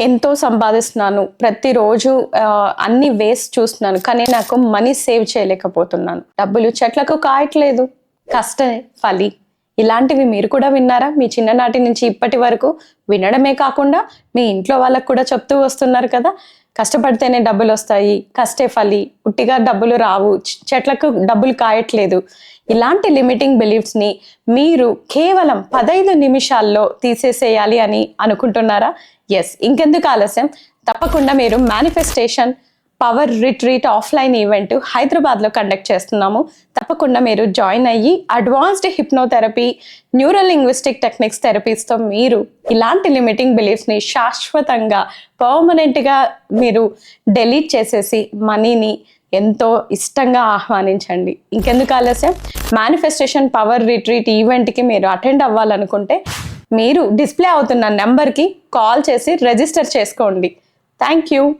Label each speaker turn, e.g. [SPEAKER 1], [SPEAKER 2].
[SPEAKER 1] ఎంతో సంపాదిస్తున్నాను. ప్రతిరోజు అన్ని వేస్ట్ చూస్తున్నాను. కానీ నాకు మనీ సేవ్ చేయలేకపోతున్నాను. డబ్బులు చెట్లకు కాయట్లేదు. కష్టమే ఫలి. ఇలాంటివి మీరు కూడా విన్నారా? మీ చిన్ననాటి నుంచి ఇప్పటి వరకు వినడమే కాకుండా మీ ఇంట్లో వాళ్ళకు కూడా చెప్తూ వస్తున్నారు కదా? కష్టపడితేనే డబ్బులు వస్తాయి కష్టే ఫలి ఉట్టిగా డబ్బులు రావు చెట్లకు డబ్బులు కాయట్లేదు. ఇలాంటి లిమిటింగ్ బిలీఫ్స్ని మీరు కేవలం పదైదు నిమిషాల్లో తీసేసేయాలి అని అనుకుంటున్నారా? ఎస్ ఇంకెందుకు ఆలస్యం? తప్పకుండా మీరు manifestation power retreat offline event హైదరాబాద్లో కండక్ట్ చేస్తున్నాము. తప్పకుండా మీరు జాయిన్ అయ్యి advanced hypnotherapy neuro linguistic techniques థెరపీస్తో మీరు ఇలాంటి లిమిటింగ్ బిలీఫ్స్ని శాశ్వతంగా పర్మనెంట్గా మీరు డెలీట్ చేసేసి మనీని ఎంతో ఇష్టంగా ఆహ్వానించండి. ఇంకెందుకు ఆలస్యం? మేనిఫెస్టేషన్ పవర్ రిట్రీట్ ఈవెంట్కి మీరు అటెండ్ అవ్వాలనుకుంటే మీరు డిస్ప్లే అవుతున్న నెంబర్కి కాల్ చేసి రిజిస్టర్ చేసుకోండి. Thank you